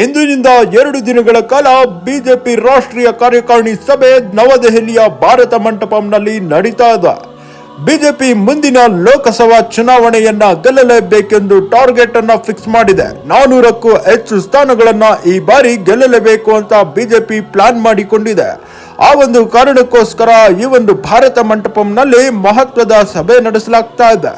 ಇಂದಿನಿಂದ ಎರಡು ದಿನಗಳ ಕಾಲ ಬಿಜೆಪಿ ರಾಷ್ಟ್ರೀಯ ಕಾರ್ಯಕಾರಿಣಿ ಸಭೆ ನವದೆಹಲಿಯ ಭಾರತ ಮಂಟಪಂನಲ್ಲಿ ನಡೀತಾ ಇದೆ. ಬಿಜೆಪಿ ಮುಂದಿನ ಲೋಕಸಭಾ ಚುನಾವಣೆಯನ್ನ ಗೆಲ್ಲಲೇಬೇಕೆಂದು ಟಾರ್ಗೆಟ್ ಅನ್ನ ಫಿಕ್ಸ್ ಮಾಡಿದೆ. ನಾನೂರಕ್ಕೂ ಹೆಚ್ಚು ಸ್ಥಾನಗಳನ್ನ ಈ ಬಾರಿ ಗೆಲ್ಲಲೇಬೇಕು ಅಂತ ಬಿಜೆಪಿ ಪ್ಲಾನ್ ಮಾಡಿಕೊಂಡಿದೆ. ಆ ಒಂದು ಕಾರಣಕ್ಕೋಸ್ಕರ ಈ ಒಂದು ಭಾರತ ಮಂಟಪಂನಲ್ಲಿ ಮಹತ್ವದ ಸಭೆ ನಡೆಸಲಾಗ್ತಾ ಇದೆ.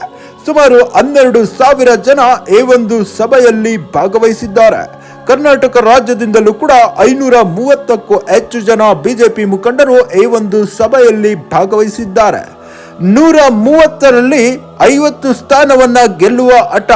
ಸುಮಾರು ಹನ್ನೆರಡು ಸಾವಿರ ಜನ ಈ ಒಂದು ಸಭೆಯಲ್ಲಿ ಭಾಗವಹಿಸಿದ್ದಾರೆ. ಕರ್ನಾಟಕ ರಾಜ್ಯದಿಂದಲೂ ಕೂಡ ಐನೂರ ಮೂವತ್ತಕ್ಕೂ ಹೆಚ್ಚು ಜನ ಬಿಜೆಪಿ ಮುಖಂಡರು ಈ ಒಂದು ಸಭೆಯಲ್ಲಿ ಭಾಗವಹಿಸಿದ್ದಾರೆ. ನೂರ ಮೂವತ್ತರಲ್ಲಿ ಐವತ್ತು ಸ್ಥಾನವನ್ನ ಗೆಲ್ಲುವ ಹಠ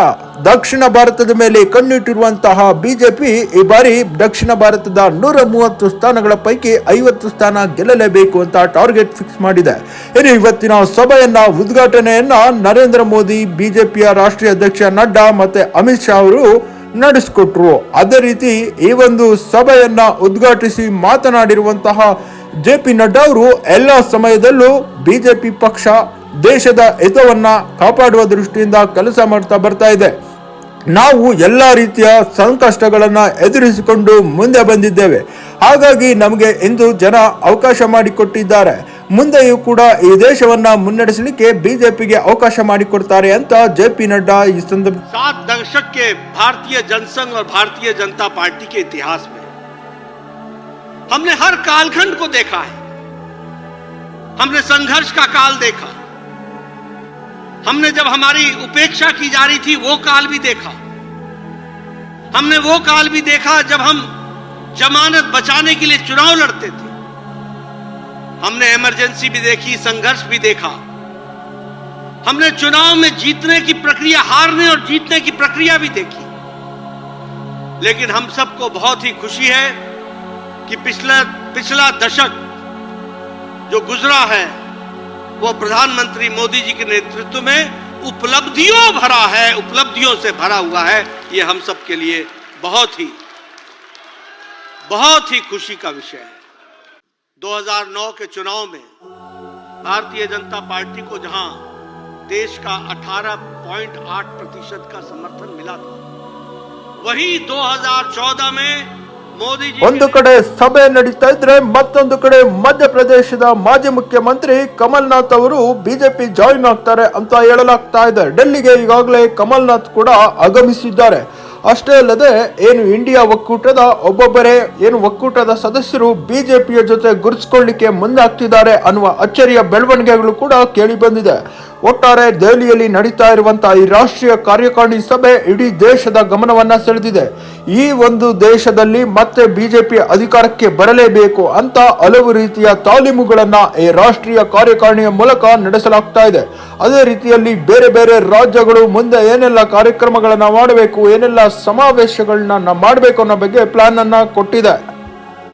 ದಕ್ಷಿಣ ಭಾರತದ ಮೇಲೆ ಕಣ್ಣಿಟ್ಟಿರುವಂತಹ ಬಿಜೆಪಿ ಈ ಬಾರಿ ದಕ್ಷಿಣ ಭಾರತದ ನೂರ ಮೂವತ್ತು ಸ್ಥಾನಗಳ ಪೈಕಿ ಐವತ್ತು ಸ್ಥಾನ ಗೆಲ್ಲಲೇಬೇಕು ಅಂತ ಟಾರ್ಗೆಟ್ ಫಿಕ್ಸ್ ಮಾಡಿದೆ. ಇನ್ನು ಇವತ್ತಿನ ಸಭೆಯನ್ನ, ಉದ್ಘಾಟನೆಯನ್ನ ನರೇಂದ್ರ ಮೋದಿ, ಬಿಜೆಪಿಯ ರಾಷ್ಟ್ರೀಯ ಅಧ್ಯಕ್ಷ ನಡ್ಡಾ ಮತ್ತೆ ಅಮಿತ್ ಶಾ ಅವರು ನಡೆಸಿಕೊಟ್ರು. ಅದೇ ರೀತಿ ಈ ಒಂದು ಸಭೆಯನ್ನ ಉದ್ಘಾಟಿಸಿ ಮಾತನಾಡಿರುವಂತಹ ಜೆ ಪಿ ನಡ್ಡಾ ಅವರು ಎಲ್ಲ ಸಮಯದಲ್ಲೂ ಬಿಜೆಪಿ ಪಕ್ಷ ದೇಶದ ಹಿತವನ್ನ ಕಾಪಾಡುವ ದೃಷ್ಟಿಯಿಂದ ಕೆಲಸ ಮಾಡ್ತಾ ಬರ್ತಾ ಇದೆ. ನಾವು ಎಲ್ಲ ರೀತಿಯ ಸಂಕಷ್ಟಗಳನ್ನ ಎದುರಿಸಿಕೊಂಡು ಮುಂದೆ ಬಂದಿದ್ದೇವೆ. ಹಾಗಾಗಿ ನಮಗೆ ಇಂದು ಜನ ಅವಕಾಶ ಮಾಡಿಕೊಟ್ಟಿದ್ದಾರೆ. ಮುಂದೆಯೂ ಕೂಡ ಈ ದೇಶವನ್ನ ಮುನ್ನಡೆಸಲಿಕ್ಕೆ ಬಿಜೆಪಿಗೆ ಅವಕಾಶ ಮಾಡಿಕೊಡ್ತಾರೆ ಅಂತ ಜೆ ಪಿ ನಡ್ಡಾ ಈ ಸಂದರ್ಭ सात दशक के भारतीय जनसंघ और भारतीय जनता पार्टी के इतिहास में हमने हर कालखंड को देखा है हमने संघर्ष का काल देखा हमने जब हमारी उपेक्षा की जा रही थी वो काल भी देखा हमने वो काल भी देखा जब हम जमानत बचाने के लिए चुनाव लड़ते थे हमने इमरजेंसी भी देखी, संघर्ष भी देखा। हमने चुनाव में जीतने की प्रक्रिया हारने और जीतने की प्रक्रिया भी देखी। लेकिन हम सबको बहुत ही खुशी है कि पिछला पिछला दशक जो गुजरा है, वो प्रधानमंत्री मोदी जी के नेतृत्व में उपलब्धियों भरा है, उपलब्धियों से भरा हुआ है। ये हम सब के लिए बहुत ही बहुत ही खुशी का विषय है। 2009 के चुनाव में भारतीय जनता पार्टी को जहां देश का 18.8 प्रतिशत का समर्थन मिला था वही 2014 में मोदी जी ಒಂದು के ಕಡೆ ಸಭೆ ನಡೀತಾ ಇದ್ರೆ ಮತ್ತೊಂದು ಕಡೆ ಮಧ್ಯಪ್ರದೇಶದ ಮಾಜಿ ಮುಖ್ಯಮಂತ್ರಿ ಕಮಲ್ನಾಥ್ ಅವರು ಬಿಜೆಪಿ ಜಾಯಿನ್ ಆಗ್ತಾರೆ ಅಂತ ಹೇಳಲಾಗ್ತಾ ಇದೆ ಡೆಲ್ಲಿಗೆ ಈಗಾಗಲೇ ಕಮಲ್ನಾಥ್ ಕೂಡ ಆಗಮಿಸಿದ್ದಾರೆ ಅಷ್ಟೇ ಅಲ್ಲದೆ ಏನು ಇಂಡಿಯಾ ಒಕ್ಕೂಟದ ಒಬ್ಬೊಬ್ಬರೇ, ಏನು ಒಕ್ಕೂಟದ ಸದಸ್ಯರು ಬಿಜೆಪಿಯ ಜೊತೆ ಗುರುತಿಸಿಕೊಳ್ಳಿಕ್ಕೆ ಮುಂದಾಗ್ತಿದ್ದಾರೆ ಅನ್ನುವ ಅಚ್ಚರಿಯ ಬೆಳವಣಿಗೆಗಳು ಕೂಡ ಕೇಳಿ ಬಂದಿದೆ. ಒಟ್ಟಾರೆ ದೆಹಲಿಯಲ್ಲಿ ನಡೀತಾ ಇರುವಂತಹ ಈ ರಾಷ್ಟ್ರೀಯ ಕಾರ್ಯಕಾರಿಣಿ ಸಭೆ ಇಡೀ ದೇಶದ ಗಮನವನ್ನ ಸೆಳೆದಿದೆ. ಈ ಒಂದು ದೇಶದಲ್ಲಿ ಮತ್ತೆ ಬಿಜೆಪಿ ಅಧಿಕಾರಕ್ಕೆ ಬರಲೇಬೇಕು ಅಂತ ಹಲವು ರೀತಿಯ ತಾಲೀಮುಗಳನ್ನ ಈ ರಾಷ್ಟ್ರೀಯ ಕಾರ್ಯಕಾರಿಣಿಯ ಮೂಲಕ ನಡೆಸಲಾಗ್ತಾ ಇದೆ. ಅದೇ ರೀತಿಯಲ್ಲಿ ಬೇರೆ ಬೇರೆ ರಾಜ್ಯಗಳು ಮುಂದೆ ಏನೆಲ್ಲ ಕಾರ್ಯಕ್ರಮಗಳನ್ನ ಮಾಡಬೇಕು, ಏನೆಲ್ಲ ಸಮಾವೇಶಗಳನ್ನ ಮಾಡಬೇಕು ಅನ್ನೋ ಬಗ್ಗೆ ಪ್ಲಾನ್ ಅನ್ನ ಕೊಟ್ಟಿದೆ.